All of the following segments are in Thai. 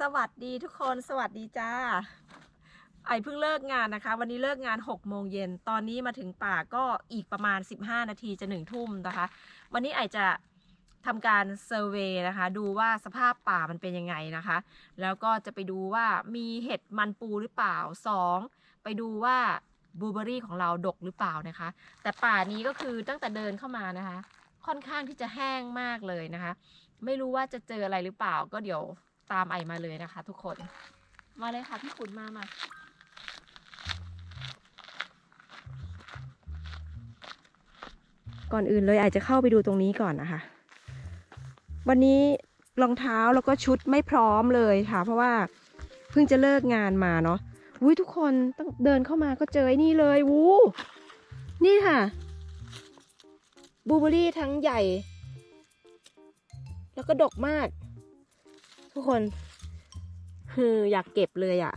สวัสดีทุกคนสวัสดีจ้า ไอเพิ่งเลิกงานนะคะ วันนี้เลิกงาน6โมงเย็นตอนนี้มาถึงป่าก็อีกประมาณ 15 นาทีจะหนึ่งทุ่มนะคะ วันนี้ไอจะทำการเซอร์เวยนะคะ ดูว่าสภาพป่ามันเป็นยังไงนะคะ แล้วก็จะไปดูว่ามีเห็ดมันปูหรือเปล่า 2. ไปดูว่าบลูเบอรี่ของเราดกหรือเปล่านะคะ แต่ป่านี้ก็คือตั้งแต่เดินเข้ามานะคะ ค่อนข้างที่จะแห้งมากเลยนะคะ ไม่รู้ว่าจะเจออะไรหรือเปล่าก็เดี๋ยว ตามไอมาเลยนะคะ ทุกคน มาเลยค่ะพี่ขุนมามาก่อนอื่นเลยอาจจะเข้าไปดูตรงนี้ก่อนนะคะ วันนี้รองเท้าแล้วก็ชุดไม่พร้อมเลยค่ะ เพราะว่าเพิ่งจะเลิกงานมาเนาะอุ้ยทุกคนต้องเดินเข้ามาก็เจอไอ้นี่เลยวูนี่ค่ะบลูเบอรี่ทั้งใหญ่ แล้วก็ดกมาก ทุกคนฮืออยากเก็บเลยอะ่ะ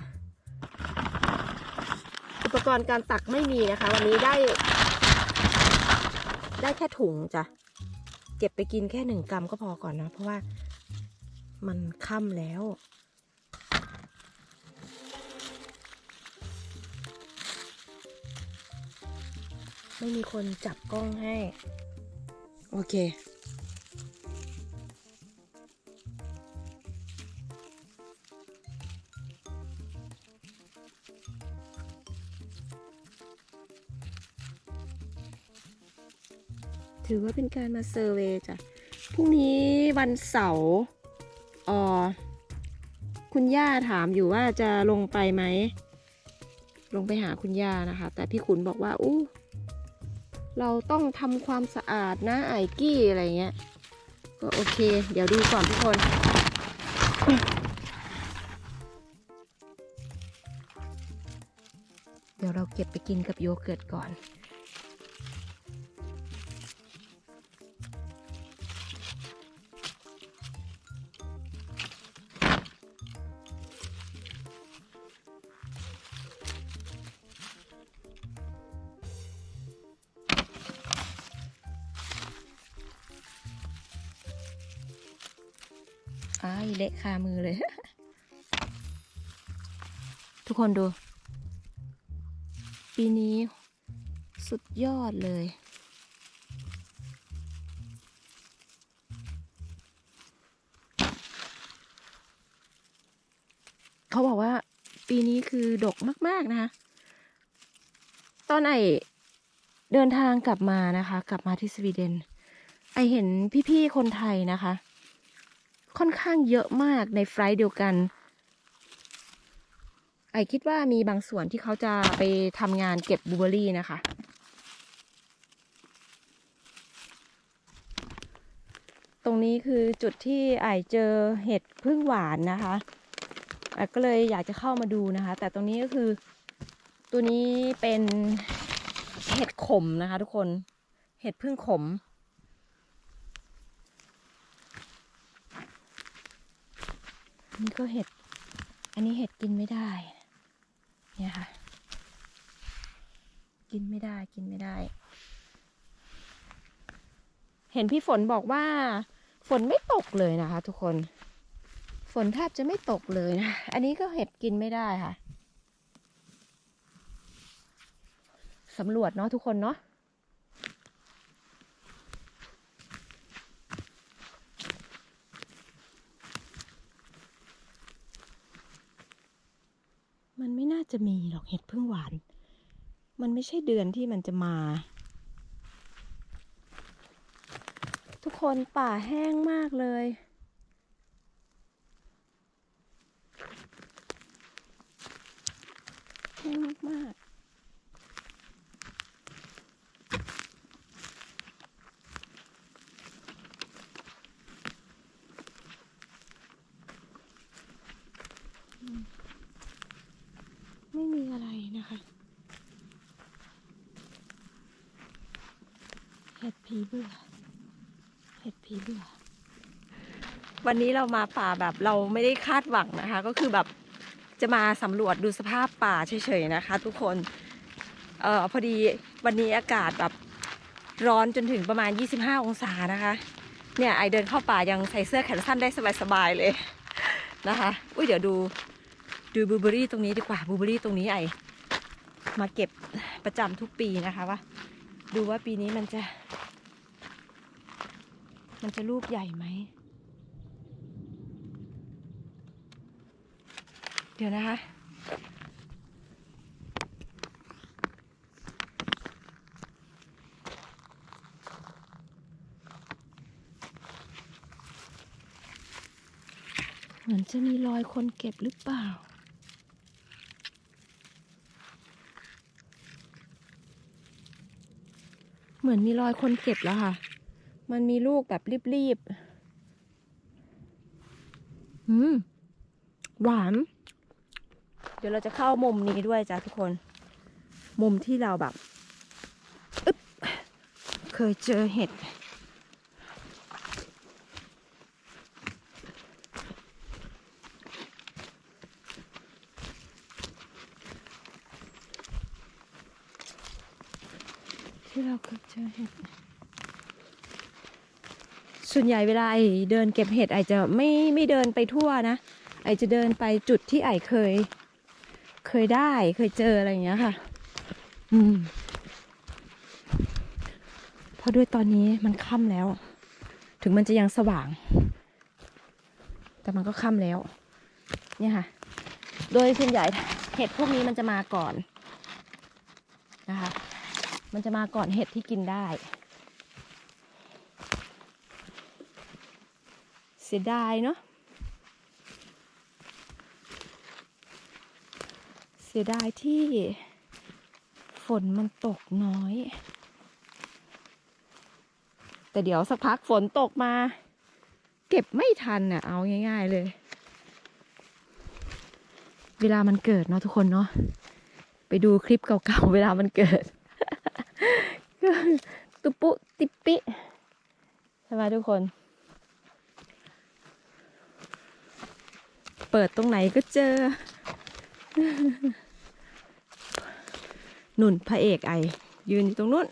อุปกรณ์การตักไม่มีนะคะ วันนี้ได้ ได้แค่ถุงจ้ะ เก็บไปกินแค่หนึ่งกรัมก็พอก่อนนะ เพราะว่ามันค่ำแล้วไม่มีคนจับกล้องให้ โอเค ถือว่าเป็นการมาเซอร์เวยจ้ะพรุ่งนี้วันเสาร์อ๋อคุณย่าถามอยู่ว่าจะลงไปไหม ลงไปหาคุณย่านะคะ แต่พี่ขุนบอกว่าอู้เราต้องทำความสะอาดนะไอ้กี้อะไรเงี้ย ก็โอเค เดี๋ยวดูก่อนทุกคน เดี๋ยวเราเก็บไปกินกับโยเกิร์ตก่อน คามือเลย ทุกคนดู ปีนี้สุดยอดเลย เขาบอกว่า ปีนี้คือดกมาก ๆ นะคะ ตอนไอเดินทางกลับมานะคะ กลับมาที่สวีเดน ไอเห็นพี่ ๆ คนไทยนะคะ ค่อนข้างเยอะมากในไฟล์เดียวกัน ไอคิดว่ามีบางส่วนที่เขาจะไปทำงานเก็บบลูเบอรี่นะคะ ตรงนี้คือจุดที่ไอเจอเห็ดพึ่งหวานนะคะไอก็เลยอยากจะเข้ามาดูนะคะ แต่ตรงนี้ก็คือตัวนี้เป็นเห็ดขมนะคะทุกคน เห็ดพึ่งขม นนี้ก็เห็ด อันนี้เห็ดกินไม่ได้ เนี่ยค่ะ กินไม่ได้ กินไม่ได้ เห็นพี่ฝนบอกว่า ฝนไม่ตกเลยนะคะ ทุกคน ฝนแทบจะไม่ตกเลยนะ อันนี้ก็เห็ดกินไม่ได้ค่ะสำรวจเนาะทุกคนเนาะ มันไม่น่าจะมีหรอกเห็ดพึ่งหวาน มันไม่ใช่เดือนที่มันจะมา ทุกคนป่าแห้งมากเลย แห้งมากๆอืมไม่มีอะไรนะคะ เห็ด ผีเบื่อเห็ดผีเบื่อวันนี้เรามาป่าแบบเราไม่ได้คาดหวังนะคะ ก็คือแบบจะมาสำรวจดูสภาพป่าเฉยๆนะคะ ทุกคนเอ่อพอดีวันนี้อากาศแบบร้อนจนถึงประมาณ 25 องศานะคะ เนี่ยไอเดินเข้าป่ายังใส่เสื้อแขนสั้นได้สบายๆเลยนะคะอุ้ยเดี๋ยวดูดูบลูเบอรี่ตรงนี้ดีกว่าบลูเบอรี่ตรงนี้ไอมาเก็บประจำทุกปีนะคะว่าดูว่าปีนี้มันจะ มันจะลูกใหญ่ไหม เดี๋ยวนะคะ เหมือนจะมีรอยคนเก็บหรือเปล่าเหมือนมีรอยคนเก็บแล้วค่ะ มันมีลูกแบบรีบๆอืม หวาน เดี๋ยวเราจะเข้ามุมนี้ด้วยจ้ะทุกคน มุมที่เราแบบอึ๊บเคยเจอเห็ด ที่เราเคยเจอเห็ด ส่ วนใหญ่เวลาไอเดินเก็บเห็ดไอจะไม่ไม่เดินไปทั่วนะ ไอจะเดินไปจุดที่ไอเคย เคยได้เคยเจออะไรอย่างเงี้ยค่ะ อืมเพราะด้วยตอนนี้มันค่ำแล้ว ถึงมันจะยังสว่าง แต่มันก็ค่ำแล้ว เนี่ยค่ะ โดยส่วนใหญ่เห็ดพวกนี้มันจะมาก่อนนะคะ มันจะมาก่อนเห็ดที่กินได้ สียดายเนาะเสียดายที่ฝนมันตกน้อย แต่เดี๋ยวสักพักฝนตกมา เก็บไม่ทันน่ะ เอาง่ายๆเลย เวลามันเกิดเนาะทุกคนเนาะไปดูคลิปเก่าๆ เวลามันเกิดตุปุติปปิใช่ไหมทุกคน เปิดตรงไหนก็เจอหนุนพระเอกไอ ยืนอยู่ตรงนู้น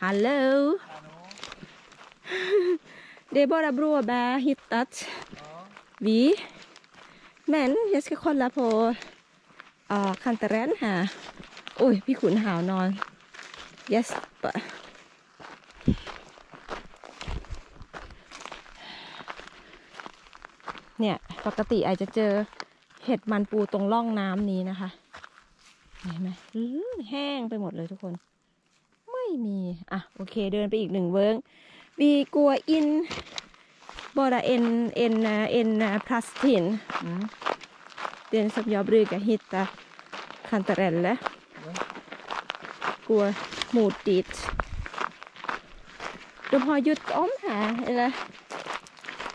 ฮัลโหล เดบอราบรัวแบฮิตตัสวีแมนเยสคอนลาโพออคันเตรนหาโอ้ย พี่ขุนหาวนอน yes เนี่ยปกติอาจจะเจอเห็ดมันปูตรงร่องน้ำนี้นะคะ เห็นไหมแห้งไปหมดเลยทุกคน ไม่มี อะ โอเคเดินไปอีกหนึ่งเวิร์งวีกลัวอินบอดาเอ็นเอ็นเอ็นพลาสติน Den som jag brukar hitta kantareller. Går mot dit. De har gjort om här, eller?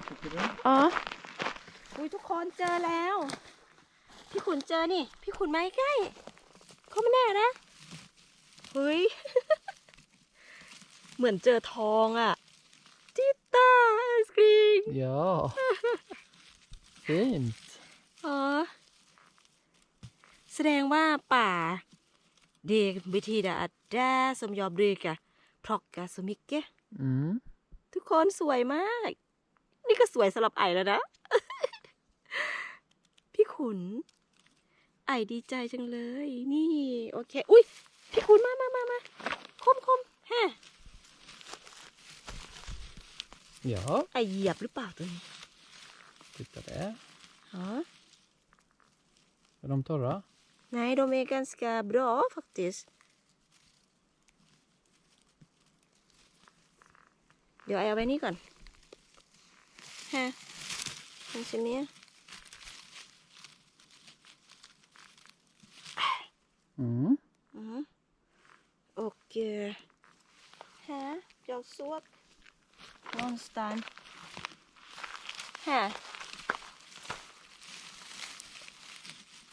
Tycker du? อ๋อ ยทุกคนเจอแล้ว พี่ขุนเจอนี่ พี่ขุนมาใกล้เขาไม่แน่นะเฮ้ย เหมือนเจอทองอะจิตาไอศกรีม Ja. Fint. อ๋อ แสดงว่าป่า det betyder att där som jag brukar plocka så mycket Mm. ทุกคนสวยมาก นี่ก็สวยสำหรับไอแล้วนะพี่ ขุน ไอดีใจจังเลย นี่โอเค อุ้ยพี่ขุนมามามามาคมคมแฮะ Ja, ไอเหยียบหรือเปล่าตัวนี้ titta där. อ๋อ Är de torra? Nej, de är ganska bra faktiskt. เดี๋ยวไอเอาไว้นี่ก่อนฮะ kanske mer Mm. Mm. Och eh, här, jag såg någonstans här.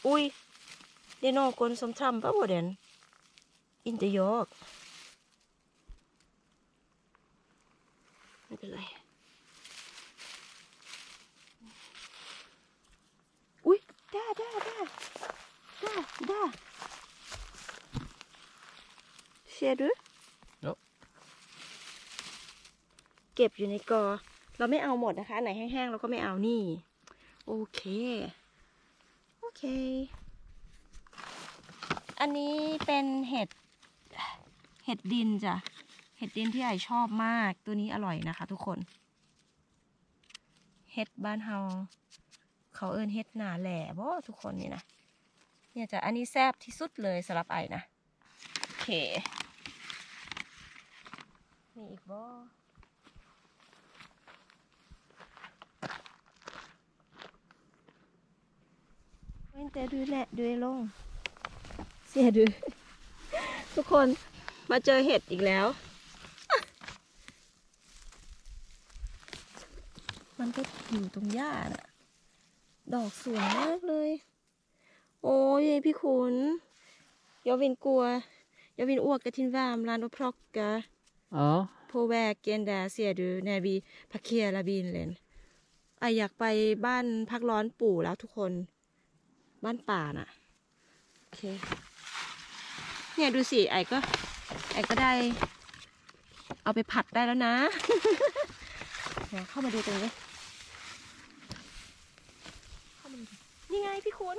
Oj, det är någon som trampar på den. Inte jag. เก็บอยู่ในกอ เราไม่เอาหมดนะคะไหนแห้งๆเราก็ไม่เอานี่ โอเค โอเค อันนี้เป็นเห็ด เห็ดดินจ้ะ เห็ดดินที่ไอชอบมาก ตัวนี้อร่อยนะคะ ทุกคน เห็ดบ้านเฮา เขาเอิ้นเห็ดหนาแหล่บ่ทุกคนนี่นะ เนี่ยจ้ะ อันนี้แซ่บที่สุดเลยสำหรับไอนะ โอเค มีอีกบ่ เว้นแต่ดูแหละดูลง เสียดู ทุกคนมาเจอเห็ดอีกแล้ว มันก็อยู่ตรงหญ้าน่ะ ดอกสวยมากเลย โอ้ยพี่ขุนยาวินกลัวยาวินอ้วกกะทินวามลานอพรอกกะ Ja. โพแวกเกนดาเสียดูแนบีพักเคียลาบินเลนไออยากไปบ้านพักร้อนปู่แล้วทุกคน บ้านป่าน่ะ โอเค เนี่ยดูสิไอก็ไอก็ได้ เอาไปผัดได้แล้วนะเดี๋ยวเข้ามาดูตรงนี้เข้ามาดูนี่ไงพี่คุณ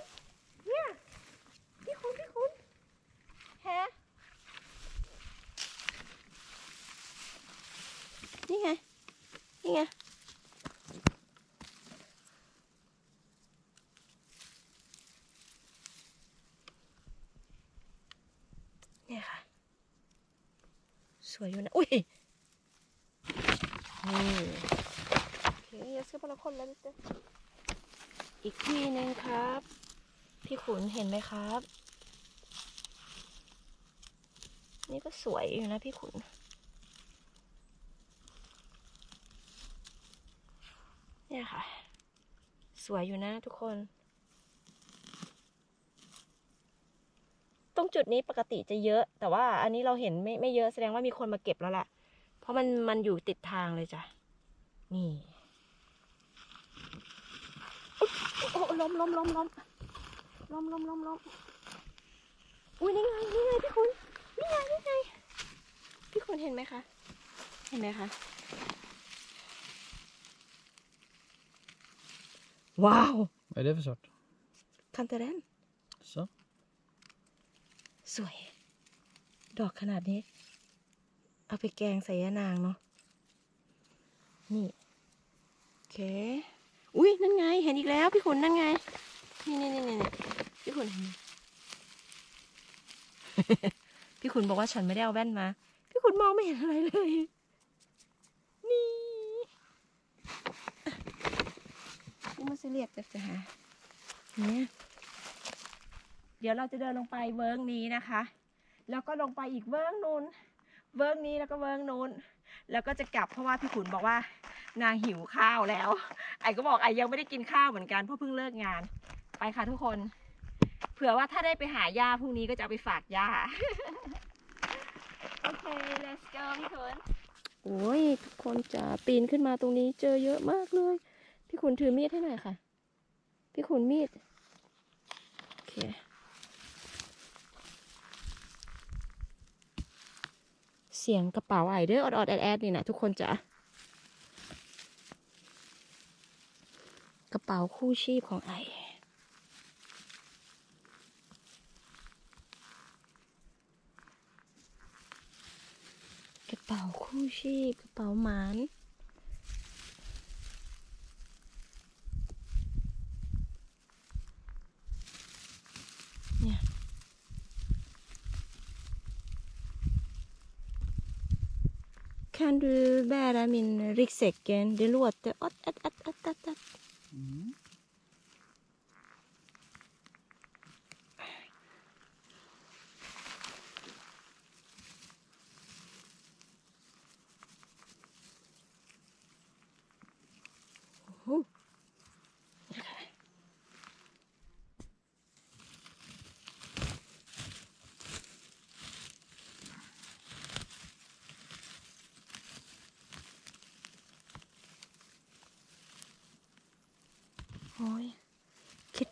เนี่ย พี่คุณ พี่คุณแฮะ นี่ไง นี่ไง เนี่ยค่ะ สวยอยู่นะ อุ้ย นี่โอเคย่าซื้อพละคนแล้วจ้ะอีกที่หนึ่งครับ พี่ขุนเห็นไหมครับ นี่ก็สวยอยู่นะพี่ขุนเนี่ยค่ะ สวยอยู่นะทุกคน ตรงจุดนี้ปกติจะเยอะ แต่ว่าอันนี้เราเห็นไม่ไม่เยอะแสดงว่ามีคนมาเก็บแล้วแหละ เพราะมันมันอยู่ติดทางเลยจ้ะ นี่อุ๊ยโอ้ล้มล้มล้มล้มล้มล้มล้มล้มอุ้ยนี่ไงนี่ไงพี่คุณนี่ไงนี่ไงพี่คุณเห็นไหมคะ เห็นไหมคะ ว้าว Vad är det för sort? คันเตเรน Så. สวย ดอกขนาดนี้ เอาไปแกงใส่ยะนางเนาะนี่โอเค อุ้ยนั่นไง เห็นอีกแล้วพี่ขุนนั่นไง นี่นี่นี่นี่พี่ขุนเห็นพี่ขุนบอกว่าฉันไม่ได้เอาแว่นมา พี่ขุนมองไม่เห็นอะไรเลย นี่นี่มันจะเรียกจะจะหาเนี่ย เดี๋ยวเราจะเดินลงไปเวิร์กนี้นะคะ แล้วก็ลงไปอีกเวิร์กนู้นเวิร์กนี้แล้วก็เวิร์กนู้น แล้วก็จะกลับเพราะว่าพี่ขุนบอกว่านางหิวข้าวแล้ว ไอ้ก็บอกไอ้ยังไม่ได้กินข้าวเหมือนกันเพราะเพิ่งเลิกงาน ไปค่ะทุกคน เผื่อว่าถ้าได้ไปหาย่าพรุ่งนี้ก็จะไปฝากย่า โอเค let's go พี่ขุน โอ้ยทุกคนจะปีนขึ้นมาตรงนี้เจอเยอะมากเลย พี่ขุนถือมีดให้หน่อยค่ะ พี่ขุนมีด โอเค สียงกระเป๋าไอเด้ออดอดแอดแอดนี่นะทุกคนจ้ะกระเป๋าคู่ชีพของไอกระเป๋าคู่ชีพกระเป๋าหมาน Kan du bära min ryggsäcken? Det låter... Att, att, att, att, att. Mm.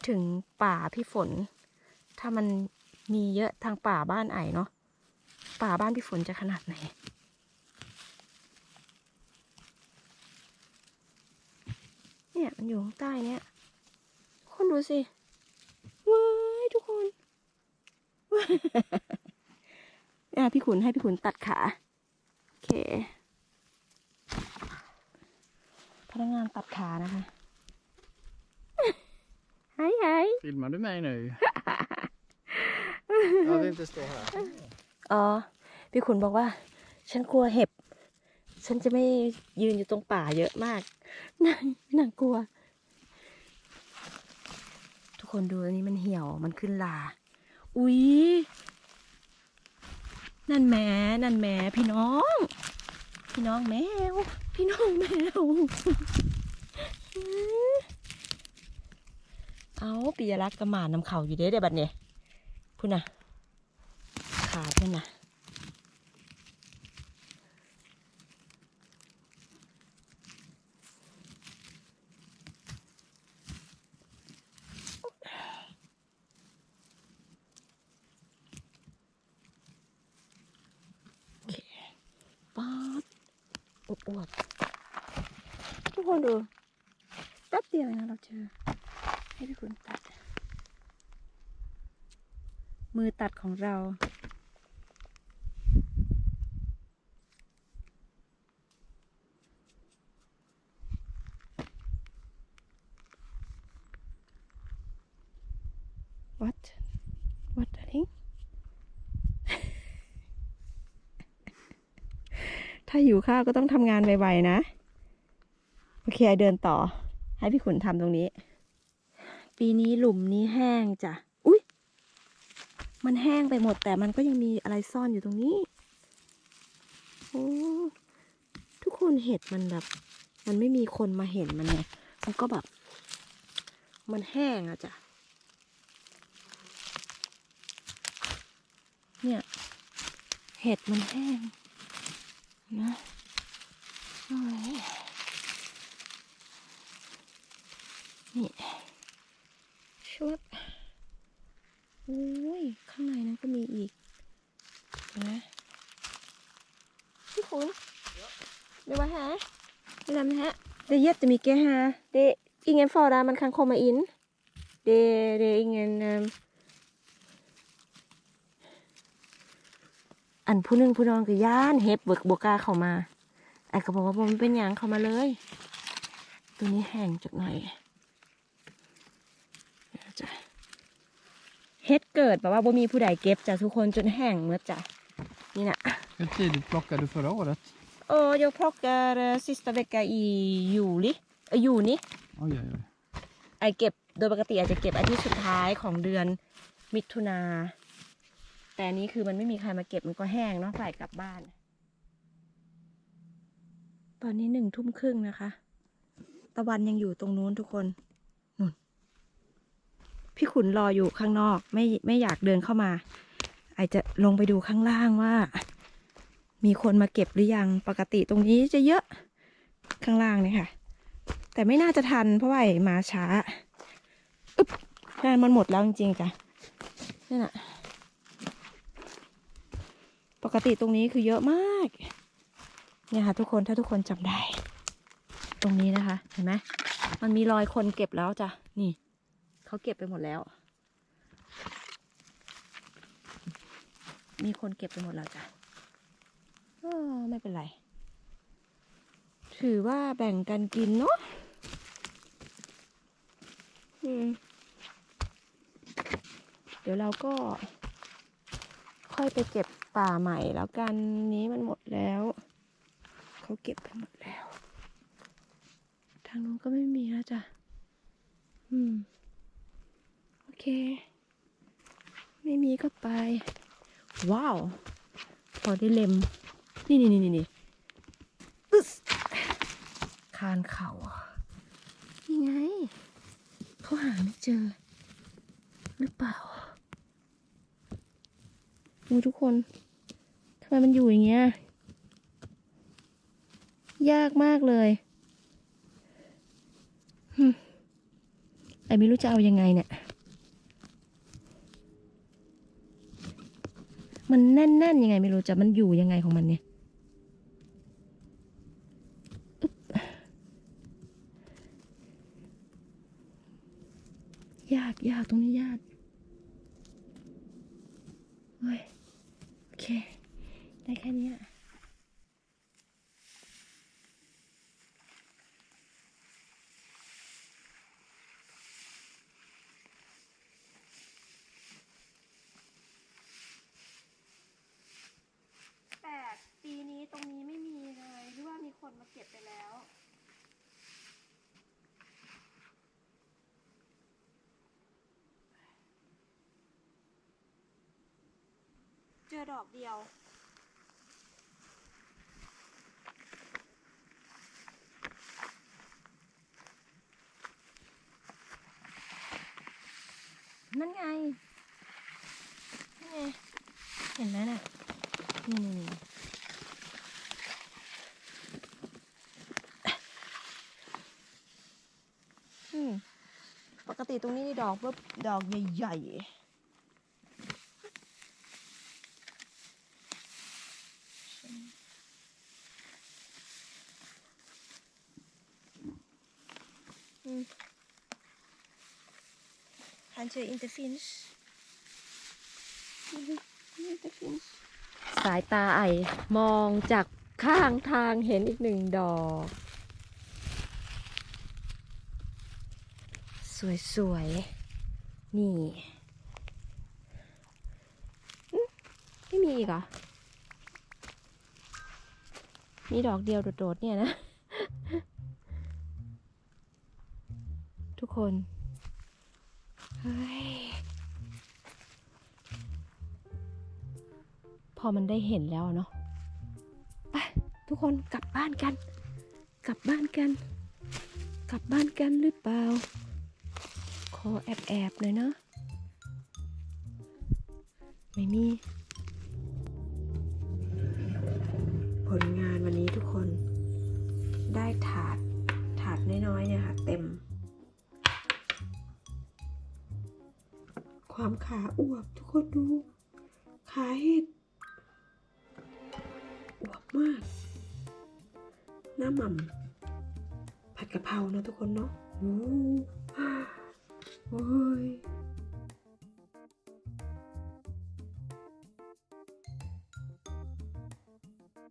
ถึงป่าพี่ฝน ถ้ามันมีเยอะทางป่าบ้านไอเนาะป่าบ้านพี่ฝนจะขนาดไหน เนี่ยมันอยู่ข้างใต้เนี่ยดูสิว้ายทุกคนอะพี่ขุนให้พี่ขุนตัดขาโอเคพนักงานตัดขานะคะ หายหาย Filmar du mig nu? Jag vill inte stå här. อ๋อ พี่ขุนบอกว่า ฉันกลัวเห็บ ฉันจะไม่ยืนอยู่ตรงป่าเยอะมากนางนางกลัว ทุกคนดูอันนี้มันเหี่ยว มันขึ้นลา อุ๊ย นั่นแหมนั่นแหมพี่น้อง พี่น้องแมว พี่น้องแมว เอาปิยรักษ์กระหมานนำเข่าอยู่เด้เดี๋ยวบัดเนี่ยพูดนะขาเพื่อนนะ ป๊าดอวบอวบทุกคนดูแป๊บเดียวเองนะเราเจอ ให้พี่คุณตัด มือตัดของเรา what what darling ถ้าหิวข้าวก็ต้องทำงานไวๆนะ โอเคเดินต่อ ให้พี่ขุนทำตรงนี้ ปีนี้หลุมนี้แห้งจ้ะอุ๊ย มันแห้งไปหมดแต่มันก็ยังมีอะไรซ่อนอยู่ตรงนี้โอ้ทุกคนเห็ดมันแบบ มันไม่มีคนมาเห็นมันไงมันก็แบบ มันแห้งอะจ้ะเนี่ย เห็ดมันแห้งนะนี่ชวบ โอ้ย ข้างในนั้นก็มีอีกเห็นะพี่คุณเดี๋ยวว่าฮะเดี๋ยวนะฮะเดี๋ยวเย็ดจะมีแกฮะเดยวอิงเงินฟอร์ดามันคังคอมาอิน เดยวเดยวอิงเงินเอิ่มอันผู้หนึงผู้นอนก็ย่านเฮ็บเบิกบวกล้าเข้ามาไอ้ก็บอกว่ามันเป็นหยังเข้ามาเลย ตัวนี้แห้งจักหน่อยเดี๋ยวจ้ะ เฮ็ดเกิดแบบว่าบ่มีผู้ใดเก็บจ้ะทุกคนจนแห้งเมื่อจ้ะนี่นะ Hur tidigt plockade du förra året? Och jag plockar eh, sista vecka i juli, äh, juni. Oj, oj, oj. ไอเก็บโดยปกติอาจจะเก็บอาทิตย์สุดท้ายของเดือนมิถุนา แต่อันนี้คือมันไม่มีใครมาเก็บมันก็แห้งเนาะฝ่ายกลับบ้าน ตอนนี้หนึ่งทุ่มครึ่งนะคะ ตะวันยังอยู่ตรงนู้นทุกคนนู่น พี่ขุนรออยู่ข้างนอกไม่ไม่อยากเดินเข้ามาไอจะลงไปดูข้างล่างว่า มีคนมาเก็บหรือยังปกติตรงนี้จะเยอะข้างล่างเนี่ยค่ะ แต่ไม่น่าจะทันเพราะว่าไอ้มาช้าอึ๊บงานมันหมดแล้วจริงๆจ้ะนี่นน่ะปกติตรงนี้คือเยอะมากเนี่ยค่ะทุกคนถ้าทุกคนจำได้ ตรงนี้นะคะ เห็นไหมมันมีรอยคนเก็บแล้วจ้ะนี่ เขาเก็บไปหมดแล้ว มีคนเก็บไปหมดแล้วจ้ะไม่เป็นไร ถือว่าแบ่งกันกินเนาะเดี๋ยวเราก็ ค่อยไปเก็บป่าใหม่แล้วกันนี้มันหมดแล้ว เขาเก็บไปหมดแล้ว ทางนู้นก็ไม่มีแล้วจ้ะ อืม เค ไม่มีก็ไป ว้าว พอได้เล็ม นี่นี่นี่นี่นี่อึ๊สคานเขานี่ไง เขาหาไม่เจอ หรือเปล่าดูทุกคนทำไมมันอยู่อย่างเงี้ย ยากมากเลยหึไอไม่รู้จะเอายังไงเนี่ย มันแน่นๆยังไงไม่รู้จะมันอยู่ยังไงของมันเนี่ยอึ๊บ ยากยากตรงนี้ยากเฮ้ย โอเค ได้แค่เนี้ยแปลกปีนี้ตรงนี้ไม่มีเลยหรือว่ามีคนมาเก็บไปแล้ว เจอดอกเดียว นั่นไง นี่ไง เห็นไหมน่ะ นี่นี่นี่อืมปกติตรงนี้ดีดอกแบบดอกใหญ่ๆ Mm. Handje in de finish. In de finns. สายตาไอมองจากข้างทางเห็นอีกหนึ่งดอก สวยๆ นี่ไม่มีอีกเหรอ มีดอกเดียวโดดๆเนี่ยนะ คนเฮ้ยพอมันได้เห็นแล้วเนาะไปทุกคนกลับบ้านกัน กลับบ้านกัน กลับบ้านกันหรือเปล่า ขอแอบแอบหน่อยเนาะไม่มี ผลงานวันนี้ทุกคนได้ถาดถาดน้อยๆเนี่ยค่ะ เต็ม ความขาอวบทุกคนดู ขาเห็ดอวบมาก หน้าหม่ำผัดกะเพราเนาะทุกคนเนาะโอ้โอ้ย